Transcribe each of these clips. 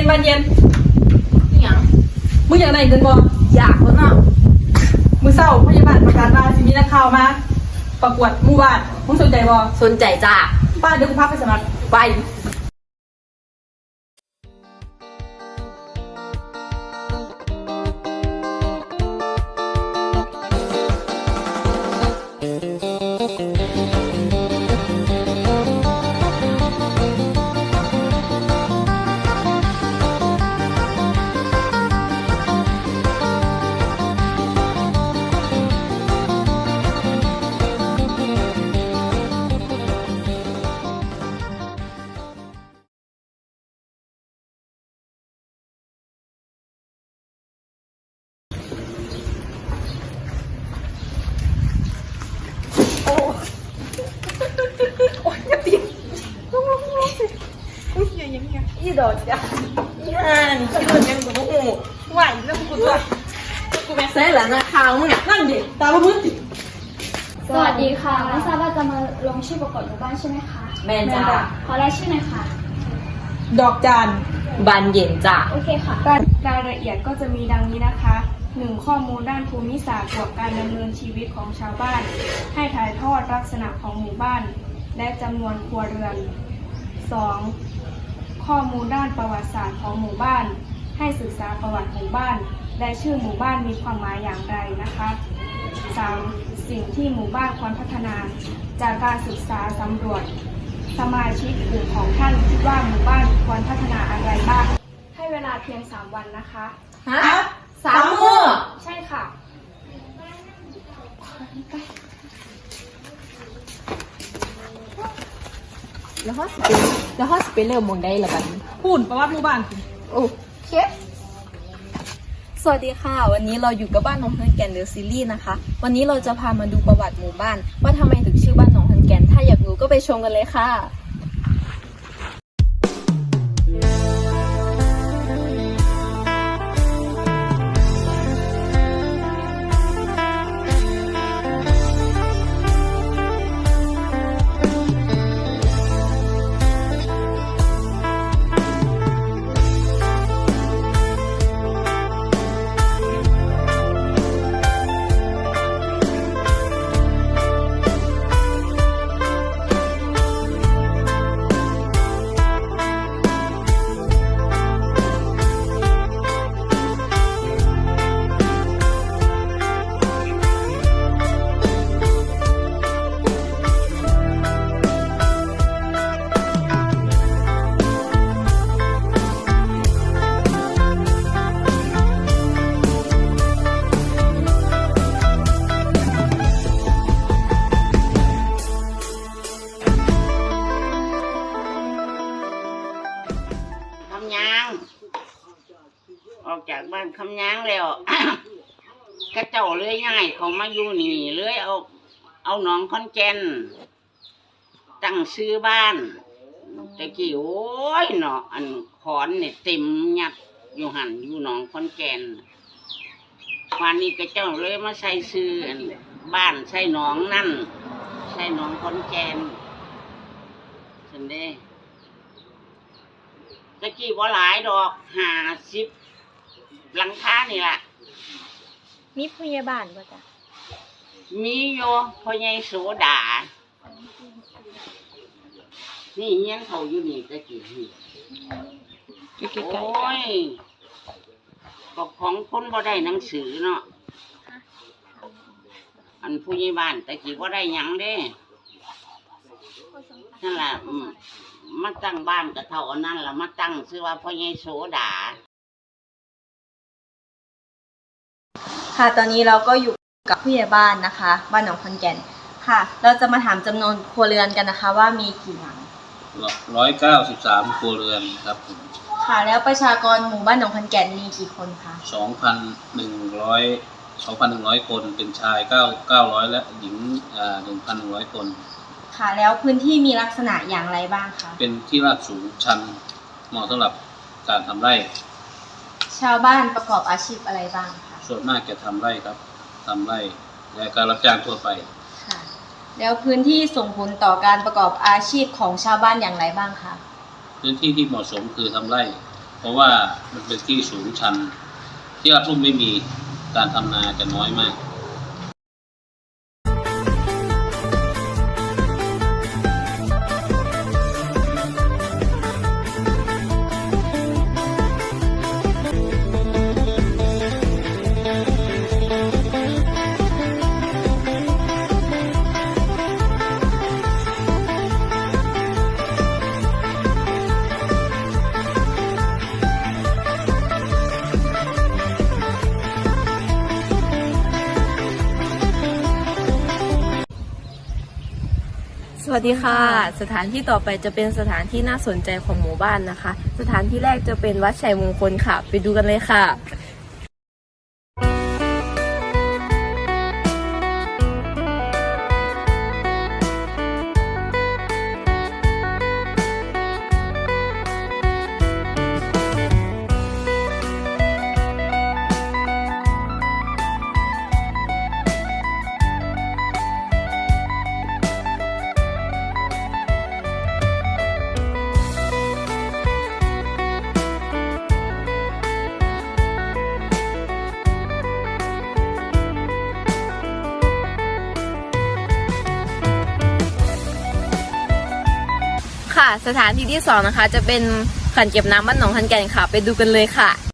เย็นบานเย็นนี่หยังมึงอยากได้เงินบ่อยากแล้วเนาะมือเศร้าพยาบาลประกาศว่าสิมีนักข่าวมาประกวดหมู่บ้านมึงสนใจบ่สนใจจ้าป้าเดี๋ยวกูพาไปสมัครไป อีดอกจ้ะย่านคิดว่ายังกูบ่ฮู้ไหวแล้วกูตัวกูแม่ใส่หลังนะข่าวมึงน่ะนั่นดิตาบ่มึงติสวัสดีค่ะไม่ทราบว่าจะมาลงชื่อประกวดหมู่บ้านใช่ไหมคะแม่นจ้าขอรายชื่อหน่อยค่ะ ดอกจานบานเย็นจ้าโอเคค่ะรายละเอียดก็จะมีดังนี้นะคะ 1. ข้อมูลด้านภูมิศาสตร์เกี่ยวกับการดำเนินชีวิตของชาวบ้าน ให้ถ่ายทอดลักษณะของหมู่บ้าน และจำนวนครัวเรือน 2. ข้อมูลด้านประวัติศาสตร์ของหมู่บ้าน ให้ศึกษาประวัติหมู่บ้าน และชื่อหมู่บ้านมีความหมายอย่างไรนะคะ 3. สิ่งที่หมู่บ้านควรพัฒนา จากการศึกษาสำรวจ สมาชิกกลุ่มของท่านคิดว่าหมู่บ้านควรพัฒนาอะไรบ้าง ให้เวลาเพียง 3 วันนะคะฮะสามมื้อใช่ค่ะ แล้วฮอสไปแล้วฮอสไปเริ่มมองได้ละบัดนี้พูนประวัติหมู่บ้านสิโอ้เคสวัสดีค่ะ วันนี้เราอยู่กับบ้านน้องฮันแกนเดอะซีรีส์นะคะ วันนี้เราจะพามาดูประวัติหมู่บ้าน ว่าทำไมถึงชื่อบ้านน้องฮันแกน ถ้าอยากรู้ก็ไปชมกันเลยค่ะำยางออกจากบ้านคำยางแล้ว กระเจ้าเลื่อยง่ายเขามาอยู่นี่เลื่อยเอา เอาหนองคอนแกนตั้งซื้อบ้านแต่กี้โอ้ยเนาะอันขอนเนี่ยเต็มยัดอยู่หันอยู่หนองคอนแกนวันนี้กระเจ้าเลยมาใส่ซื้ออันบ้านใส่หนองนั่นใส่หนองคอนแกนสันเด้ ตะกี้ว่าหลายดอกห้าสิบหลังคานี่แหละมีพยาบาลป่ะจ๊ะมีโยพ่อใหญ่โสดา นี่เงี้ยนเขาอยู่นี่ตะกี้นี่โอ้ยก็ของคนบ่ได้หนังสือเนาะอันผู้ใหญ่บ้านตะกี้บ่ได้หยังเด้นั่นแหละอืม มาตั้งบ้านกับเท่าอันนั้นละมาตั้งชื่อว่าพ่อใหญ่โสดา ค่ะตอนนี้เราก็อยู่กับผู้ใหญ่บ้านนะคะ บ้านหนองคอนแก่นค่ะ เราจะมาถามจำนวนครัวเรือนกันนะคะ ว่ามีกี่หลังร้อยเก้าสิบสามครัวเรือนครับค่ะ แล้วประชากรหมู่บ้านหนองคอนแก่นมีกี่คนคะสองพันหนึ่งร้อยสองพันหนึ่งร้อยคน เป็นชายเก้าเก้าร้อยและหญิงอ่าหนึ่งพันหนึ่งร้อยคน ค่ะ แล้วพื้นที่มีลักษณะอย่างไรบ้างคะเป็นที่ราบสูงชันเหมาะสำหรับการทำไร่ ชาวบ้านประกอบอาชีพอะไรบ้างคะส่วนมากจะทำไร่ครับทำไร่และการรับจ้างทั่วไป ค่ะ แล้วพื้นที่ส่งผลต่อการประกอบอาชีพของชาวบ้านอย่างไรบ้างคะพื้นที่ที่เหมาะสมคือทำไร่ เพราะว่ามันเป็นที่สูงชัน ที่ราบรุ่มไม่มีการทำนาจะน้อยมาก วัสดีค่ะ สถานที่ต่อไปจะเป็นสถานที่น่าสนใจของหมู่บ้านนะคะ สถานที่แรกจะเป็นวัดชัยมงคลค่ะ ไปดูกันเลยค่ะ สถานที่ที่สองนะคะ จะเป็นขันเก็บน้ำบ้านหนองขันแก่นค่ะ ไปดูกันเลยค่ะ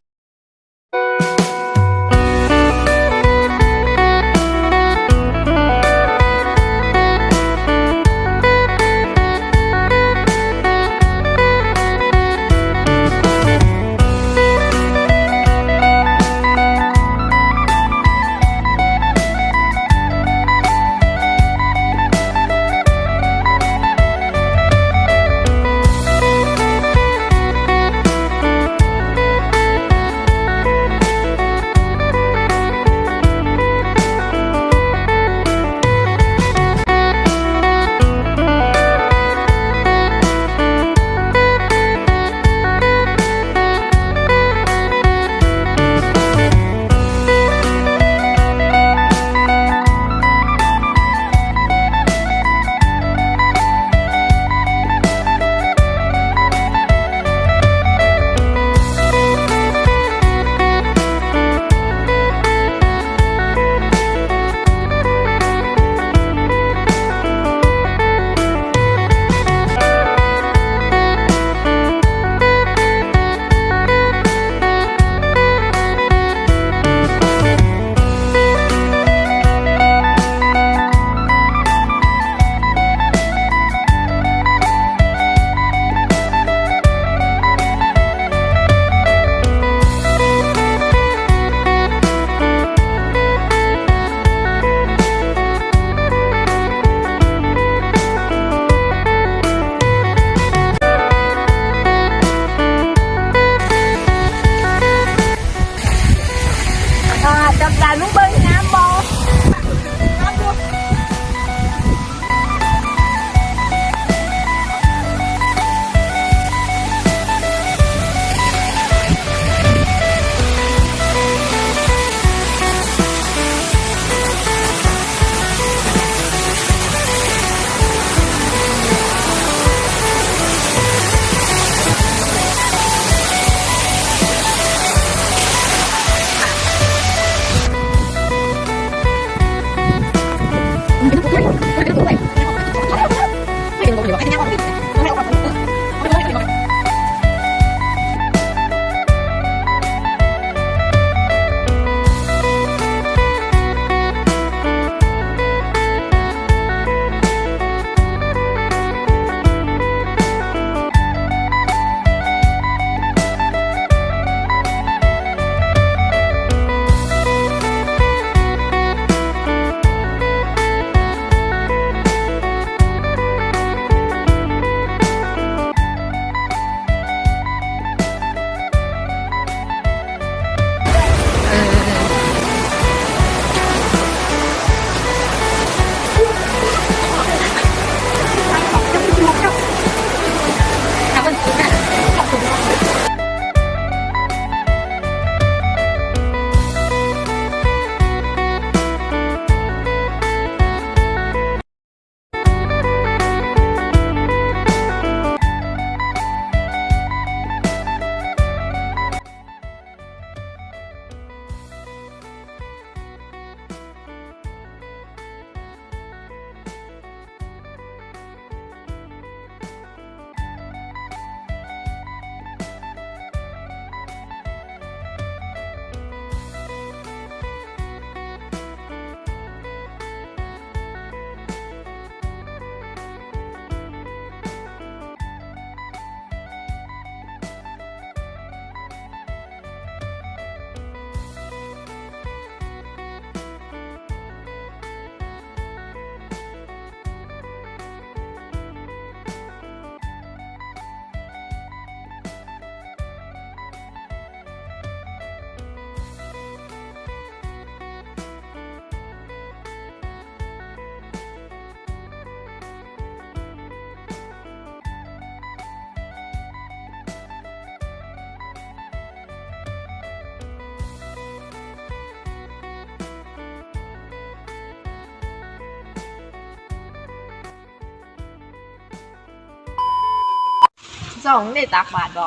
สองได้ตากบาทบ่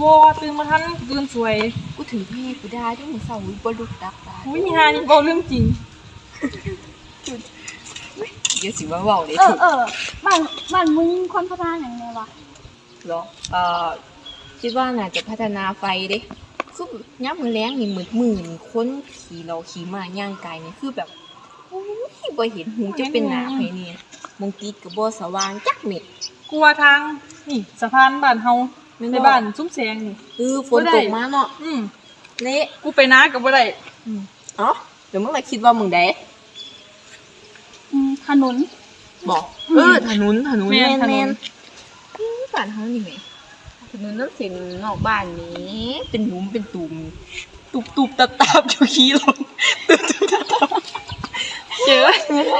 บัวตื่นมาทันตื่นสวยกูถือพี่กูได้ที่มึงเศร้าบ่ลุกตักบาทอุ้ยมีฮานี่บอกเรื่องจริง เดี๋ยวสิว่าเว้าเลยเอถูอกเออบ้านบ้านมึงคนพัฒนาอย่างไรวะเหรอเอ่อคิดว่าน่าจะพัฒนาไฟเด้คือย้ำมือแรงนี่มืดมืนคนขี่เราขี่มาย่างกายนี่คือแบบโอ้ยบ่เห็นหูจะเป็นหนาไผเนี่ย มงติดกับบ่สว่างจักเม็ด กลัวทางนี่สะพานบ้านเฮาแม่นบ่ ในบ้านซุ้มแสงนี่ คือฝนตกมาเนาะอืมเละกูไปนากับบ่ได้เอ้าเดี๋ยวมึงมาคิดว่ามึงได้อืมถนนบอกเออถนนถนนแม่แม่นนถนแม่นนอื้อบ้านเฮานี่แหมถนนน้ำเส้นนอกบ้านนี้เป็นหลุมเป็นตุ่มตุบตุบตับตับอยู่ขี้ลงตุบตุบตับตับ เจอ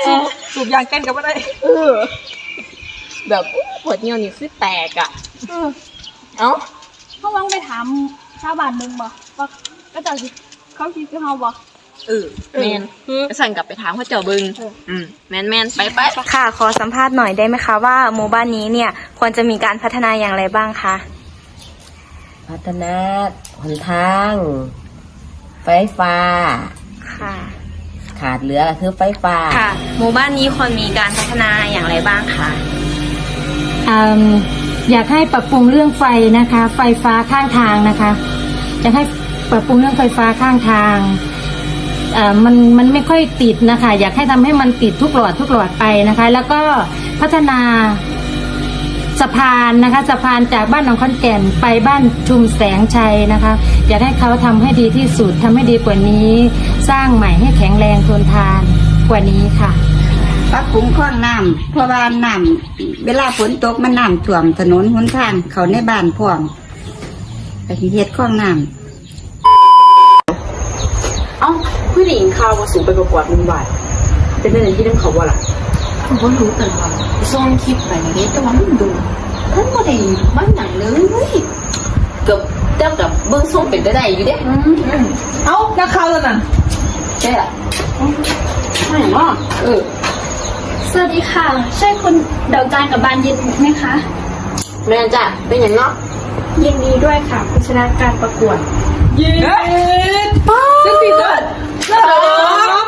สูบสูบยางกันกับบ่ได้เออ แบบอู้ปวดเหี่ยวนี่คือแตกอะเออเอ้าเขาลองไปถามชาวบ้านมึงบ่ว่าก็จะสิเขาคิดคือเฮาบ่เออแม่นคือไปสั่งกลับไปถามเขาเจ้าเบิงอืมแม่นแม่นไปไปค่ะ ขอสัมภาษณ์หน่อยได้ไหมคะว่าหมู่บ้านนี้เนี่ยควรจะมีการพัฒนาอย่างไรบ้างคะพัฒนาหนทาง ไฟฟ้าค่ะ ขาดเหลือก็คือไฟฟ้า ค่ะ หมู่บ้านนี้ควรมีการพัฒนาอย่างไรบ้างคะ อืมอยากให้ปรับปรุงเรื่องไฟนะคะ ไฟฟ้าข้างทางนะคะอยากให้ปรับปรุงเรื่องไฟฟ้าข้างทางเอ่อมันมันไม่ค่อยติดนะคะ อยากให้ทำให้มันติดทุกหลอดทุกหลอดไปนะคะ แล้วก็พัฒนา สะพานนะคะสะพานจากบ้านหนองขอนแก่นไปบ้านชุมแสงชัยนะคะอยากให้เขาทำให้ดีที่สุดทำให้ดีกว่านี้ สร้างใหม่ให้แข็งแรงทนทานกว่านี้ค่ะปรับปรุงคลองน้ำเพราะว่าน้ำเวลาฝนตกมันน้ำท่วมถนนหนทางเขาในบ้านพร้อมไปเฮ็ดคลองน้ำเอ้าผู้หญิงข่าวว่าสูงไปประกวดมุมบาทเป็นเรื่องที่เรื่องเขาว่าล่ะ ผมก็รู้แต่ว่าซ่อนคลิปไปเด้แต่ว่ามันดูท่านบ่ได้มันหนังเลยเกับเจ้ากับเบิ้งส่งเป็นได้อยู่เด้เอ้านักข่าวแล้วนั่นใช่ล่ะไม่หรอกเออสวัสดีค่ะ ใช่คุณดาวจานกับบานเย็นไหมคะแม่นจ้ะเป็นอย่างเนาะยินดีด้วยค่ะคุณชนะการประกวดเย็นป้าซึ่งปีเตอร์สอง